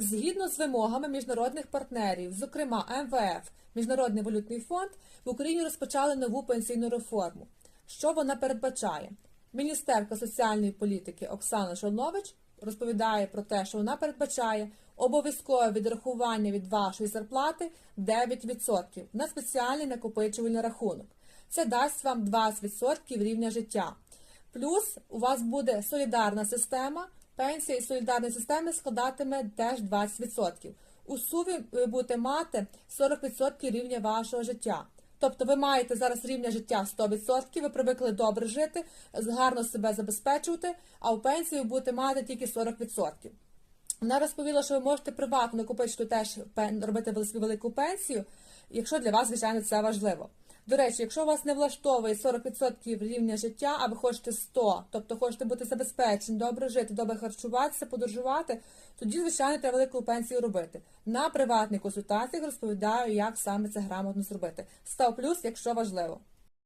Згідно з вимогами міжнародних партнерів, зокрема МВФ, Міжнародний валютний фонд, в Україні розпочали нову пенсійну реформу. Що вона передбачає? Міністерка соціальної політики Оксана Шолнович розповідає про те, що вона передбачає обов'язкове відрахування від вашої зарплати 9% на спеціальний накопичувальний рахунок. Це дасть вам 20% рівня життя. Плюс у вас буде солідарна система, пенсія і солідарної системи складатиме теж 20%. У сумі ви будете мати 40% рівня вашого життя. Тобто ви маєте зараз рівня життя 100%, ви привикли добре жити, гарно себе забезпечувати, а у пенсії ви будете мати тільки 40%. Вона розповіла, що ви можете приватно накопичити теж робити велику пенсію, якщо для вас, звичайно, це важливо. До речі, якщо вас не влаштовує 40% рівня життя, а ви хочете 100, тобто хочете бути забезпечені, добре жити, добре харчуватися, подорожувати, тоді, звичайно, треба велику пенсію робити. На приватних консультаціях розповідаю, як саме це грамотно зробити. Став плюс, якщо важливо.